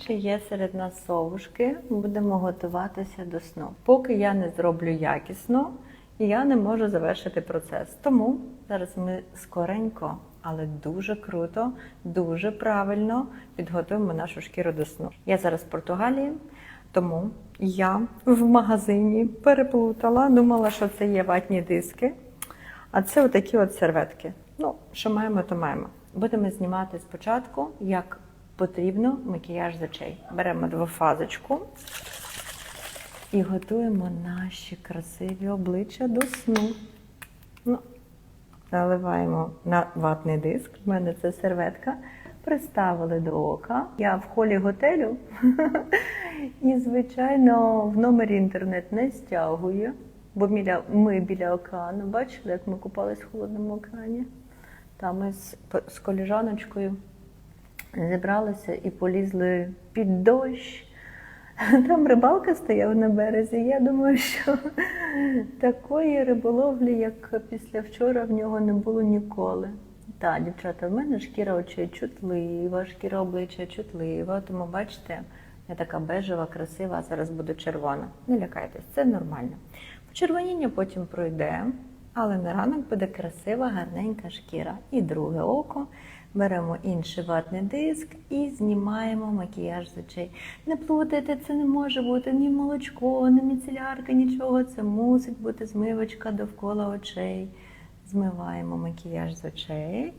чи є серед нас совушки, будемо готуватися до сну. Поки я не зроблю якісно, я не можу завершити процес. Тому зараз ми скоренько, але дуже круто, дуже правильно підготуємо нашу шкіру до сну. Я зараз в Португалії, тому я в магазині переплутала, думала, що це є ватні диски. А це отакі от серветки. Ну, що маємо, то маємо. Будемо знімати спочатку, як потрібно макіяж з очей. Беремо двофазочку і готуємо наші красиві обличчя до сну. Ну, наливаємо на ватний диск. У мене це серветка. Приставили до ока. Я в холі готелю. І, звичайно, в номері інтернет не стягує, бо ми біля океану. Бачили, як ми купались в холодному океані? Там ми з, з коліжаночкою зібралися і полізли під дощ. Там рибалка стояла на березі. Я думаю, що такої риболовлі, як після вчора, в нього не було ніколи. Так, дівчата, в мене шкіра очей чутлива, шкіра обличчя чутлива, тому бачите, я така бежева, красива, а зараз буду червона. Не лякайтесь, це нормально. Почервоніння потім пройде, але на ранок буде красива, гарненька шкіра. І друге око. Беремо інший ватний диск і знімаємо макіяж з очей. Не плутайте, це не може бути ні молочко, ні міцелярка, нічого. Це мусить бути змивочка довкола очей. Змиваємо макіяж з очей.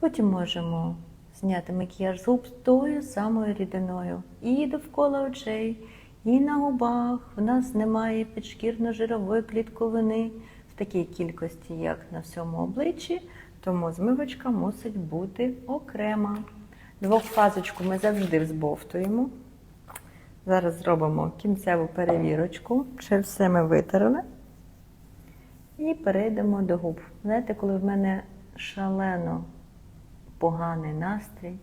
Потім можемо зняти макіяж з губ з тою самою рідиною. І довкола очей, і на губах. У нас немає підшкірно-жирової клітковини в такій кількості, як на всьому обличчі. Тому змивочка мусить бути окрема. Двохфазочку ми завжди взбовтуємо. Зараз зробимо кінцеву перевірочку. Ще все ми витерли. І перейдемо до губ. Знаєте, коли в мене шалено поганий настрій,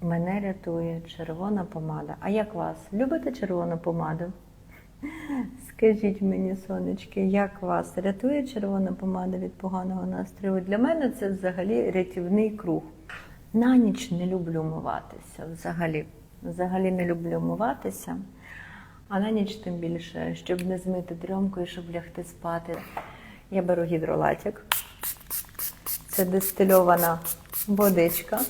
мене рятує червона помада. А як вас? Любите червону помаду? Скажіть мені, сонечки, як вас рятує червона помада від поганого настрою? Для мене це взагалі рятівний круг. На ніч не люблю миватися взагалі. Взагалі не люблю миватися. А на ніч тим більше, щоб не змити дрьомку і щоб лягти спати. Я беру гідролатік. Це дистильована водичка.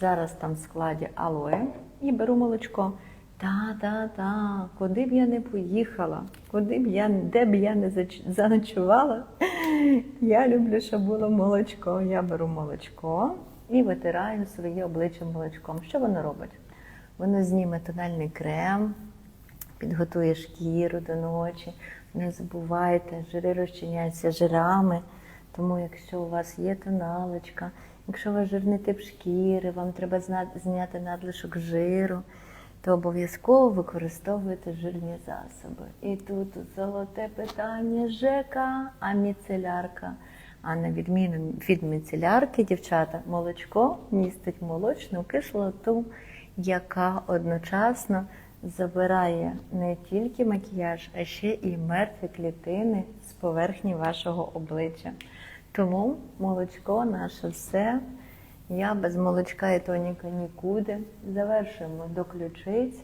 Зараз там в складі алоє. І беру молочко. Та-та-та, куди б я не поїхала, куди б я, де б я не заночувала, я люблю, щоб було молочко. Я беру молочко і витираю своє обличчя молочком. Що воно робить? Воно зніме тональний крем, підготує шкіру до ночі. Не забувайте, жири розчиняються жирами. Тому, якщо у вас є тоналочка, якщо у вас жирний тип шкіри, вам треба зняти надлишок жиру, то обов'язково використовуйте жирні засоби. І тут золоте питання ЖЕКа, а міцелярка. А на відміну від міцелярки, дівчата, молочко містить молочну кислоту, яка одночасно забирає не тільки макіяж, а ще і мертві клітини з поверхні вашого обличчя. Тому молочко наше все. Я без молочка і тоніка нікуди. Завершуємо до ключиць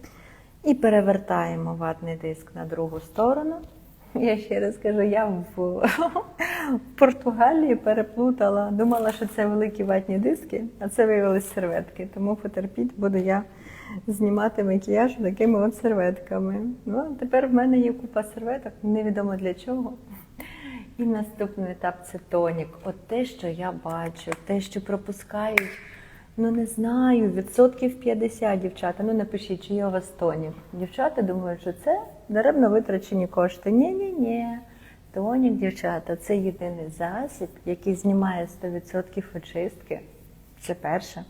і перевертаємо ватний диск на другу сторону. Я ще раз кажу, я в Португалії переплутала, думала, що це великі ватні диски, а це виявилися серветки. Тому потерпіть, буду я знімати макіяж такими от серветками. Ну, а тепер в мене є купа серветок, невідомо для чого. І наступний етап це тонік. От те, що я бачу, те, що пропускають, ну не знаю, відсотків 50 дівчата. Ну напишіть, чи є у вас тонік. Дівчата думають, що це даремно витрачені кошти. Ні, ні, ні. Тонік, дівчата, це єдиний засіб, який знімає 100% очистки. Це перше.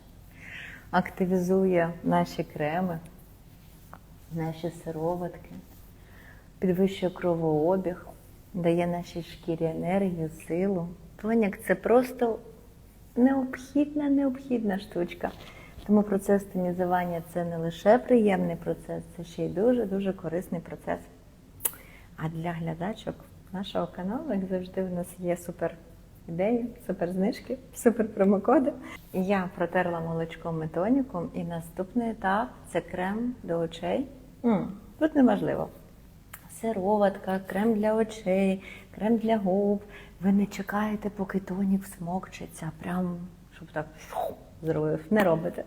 Активізує наші креми, наші сироватки, підвищує кровообіг, дає нашій шкірі енергію, силу. Тоняк це просто необхідна, необхідна штучка. Тому процес тонізування це не лише приємний процес, це ще й дуже-дуже корисний процес. А для глядачок нашого каналу, як завжди, у нас є супер ідеї, супер знижки, супер промокоди. Я протерла молочком і тоніком, і наступний етап це крем до очей. М, Тут неважливо. Сироватка, крем для очей, крем для губ. Ви не чекаєте, поки тонік всмокчеться, прям щоб так зробив. Не робите.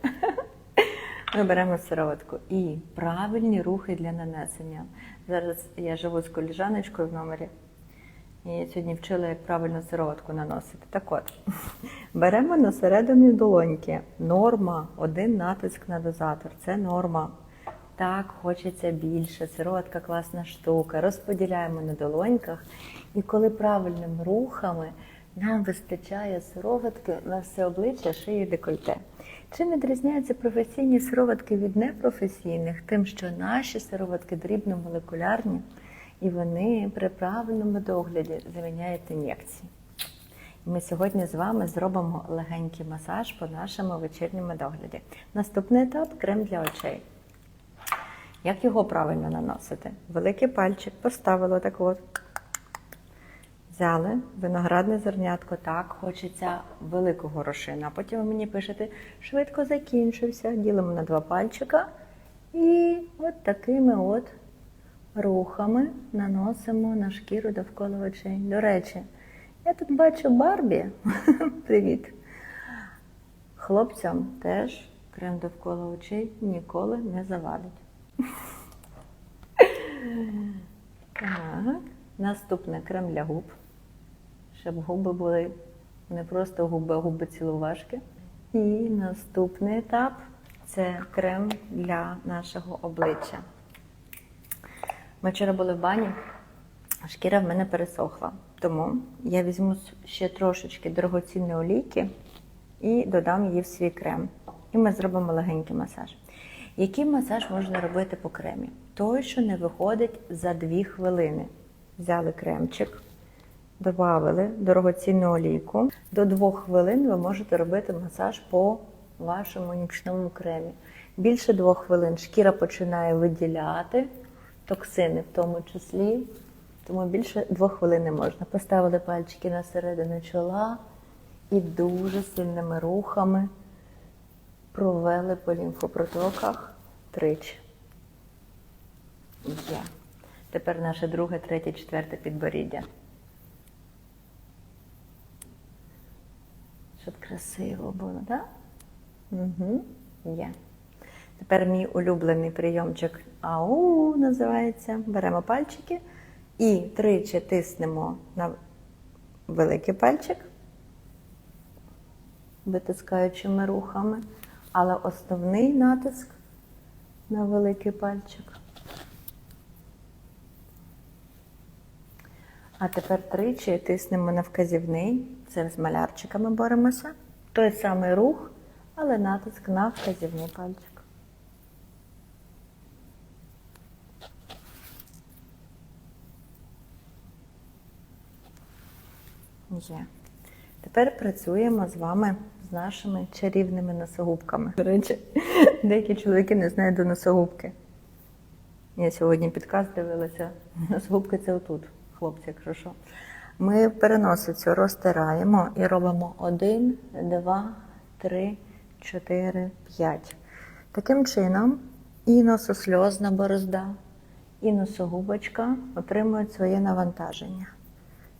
Ми беремо сироватку і правильні рухи для нанесення. Зараз я живу з коліжаночкою в номері. І сьогодні вчила, як правильно сироватку наносити. Так от, беремо на середині долоньки. Норма, один натиск на дозатор. Це норма. Так, хочеться більше. Сироватка класна штука. Розподіляємо на долоньках. І коли правильними рухами нам вистачає сироватки на все обличчя, шиї декольте. Чим відрізняються професійні сироватки від непрофесійних? Тим, що наші сироватки дрібномолекулярні, і вони при правильному догляді заміняють ін'єкції. Ми сьогодні з вами зробимо легенький масаж по нашому вечірньому догляді. Наступний етап крем для очей. Як його правильно наносити? Великий пальчик поставили так от. Взяли виноградне зернятко, так, хочеться великого горошина. А потім ви мені пишете, швидко закінчився. Ділимо на два пальчика і от такими от рухами наносимо на шкіру довкола очей. До речі, я тут бачу Барбі. Привіт. Хлопцям теж крем довкола очей ніколи не завадить. Так, наступне крем для губ. Щоб губи були не просто губи, а губи цілувашки. І наступний етап це крем для нашого обличчя. Ми вчора були в бані, шкіра в мене пересохла. Тому я візьму ще трошечки дорогоцінної олійки і додам її в свій крем. І ми зробимо легенький масаж. Який масаж можна робити по кремі? Той, що не виходить за 2 хвилини. Взяли кремчик, додали дорогоцінну олійку. До 2 хвилин ви можете робити масаж по вашому нічному кремі. Більше 2 хвилин шкіра починає виділяти токсини в тому числі. Тому більше 2 хвилин не можна. Поставили пальчики на середину чола і дуже сильними рухами провели по лімфопротоках тричі. Є. Тепер наше друге, третє, четверте підборіддя. Щоб красиво було, так? Угу. Є. Тепер мій улюблений прийомчик АУ називається. Беремо пальчики і тричі тиснемо на великий пальчик, витискаючими рухами. Але основний натиск на великий пальчик. А тепер тричі тиснемо на вказівний. Це з малярчиками боремося. Той самий рух, але натиск на вказівний пальчик. Є. Тепер працюємо з вами з нашими чарівними носогубками. До речі, деякі чоловіки не знають до носогубки. Я сьогодні підказ дивилася. Носогубки це отут, хлопці, якщо що. Ми переносицю розтираємо і робимо один, два, три, чотири, п'ять. Таким чином, і нососльозна борозда, і носогубочка отримують своє навантаження.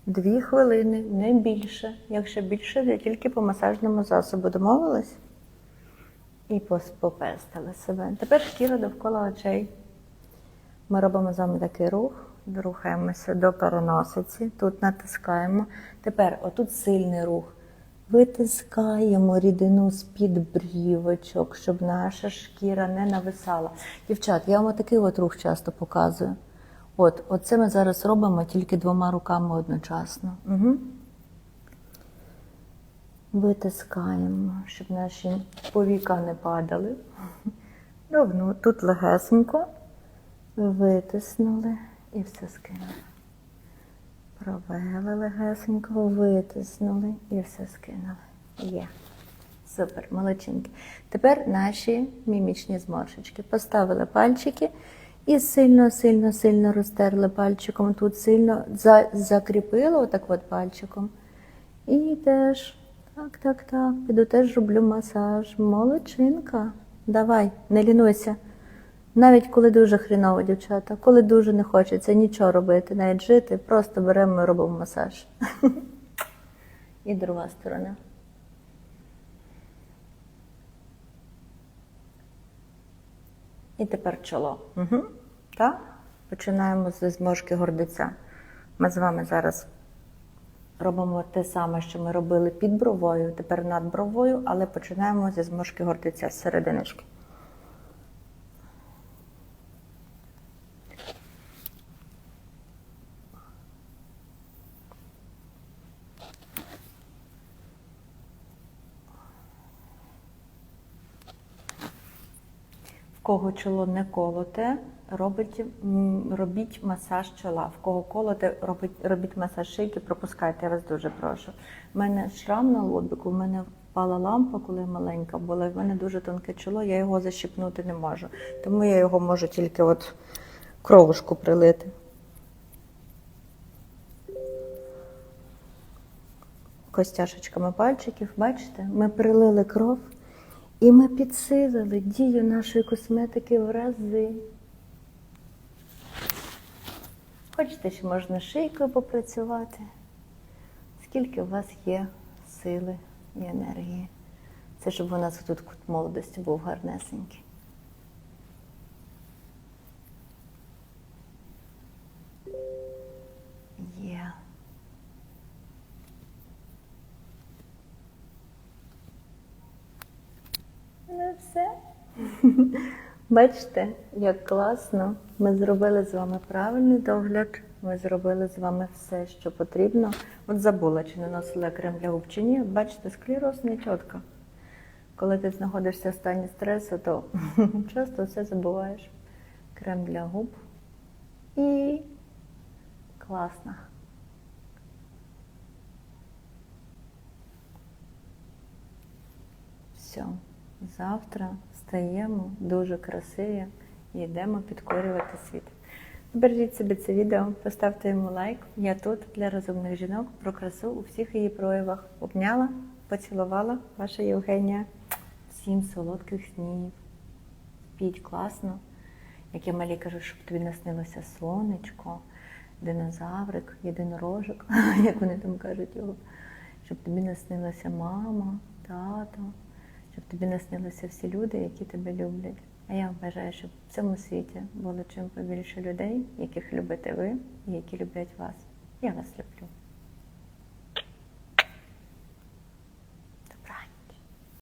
Дві хвилини, не більше. Якщо більше, я тільки по масажному засобу домовилась і попестили себе. Тепер шкіра довкола очей. Ми робимо з вами такий рух, рухаємося до переносиці, тут натискаємо. Тепер отут сильний рух. Витискаємо рідину з-під брівочок, щоб наша шкіра не нависала. Дівчат, я вам такий от рух часто показую. От, оце ми зараз робимо тільки двома руками одночасно. Угу. Витискаємо, щоб наші повіка не падали. Ровно тут легесенько витиснули і все скинули. Провели легесенько, витиснули і все скинули. Є. Супер, молодчинки. Тепер наші мімічні зморшечки. Поставили пальчики і сильно, сильно, сильно розтерли пальчиком. Тут сильно за, закріпили отак от пальчиком. І теж. Так, так, так. Піду теж роблю масаж. Молодчинка. Давай, не лінуйся. Навіть коли дуже хріново, дівчата, коли дуже не хочеться нічого робити, навіть жити, просто беремо і робимо масаж. І друга сторона. І тепер чоло. Угу. Так? Починаємо зі зможки гордиця. Ми з вами зараз робимо те саме, що ми робили під бровою, тепер над бровою, але починаємо зі зможки гордиця з серединочки. Кого чоло не колоте, робить, робіть масаж чола. В кого колоте, робить, робіть масаж шийки, пропускайте, я вас дуже прошу. У мене шрам на лобику, у мене впала лампа, коли маленька була, і в мене дуже тонке чоло, я його защипнути не можу. Тому я його можу тільки от кровушку прилити. Костяшечками пальчиків, бачите, ми прилили кров. І ми підсилили дію нашої косметики в рази. Хочете, що можна шийкою попрацювати? Скільки у вас є сили і енергії? Це щоб у нас тут кут молодості був гарнесенький. Є. Ну все. Бачите, як класно. Ми зробили з вами правильний догляд. Ми зробили з вами все, що потрібно. От забула, чи наносила крем для губ чи ні. Бачите, склероз не чітко. Коли ти знаходишся в стані стресу, то часто все забуваєш. Крем для губ. І класно. Все. Завтра встаємо дуже красиві і йдемо підкорювати світ. Бережіть собі це відео, поставте йому лайк. Я тут для розумних жінок про красу у всіх її проявах. Обняла, поцілувала ваша Євгенія. Всім солодких снів. Спіть класно. Як я малі кажу, щоб тобі наснилося сонечко, динозаврик, єдинорожик, як вони там кажуть його, щоб тобі наснилася мама, тато, щоб тобі наснилися всі люди, які тебе люблять. А я бажаю, щоб в цьому світі було чим побільше людей, яких любите ви і які люблять вас. Я вас люблю.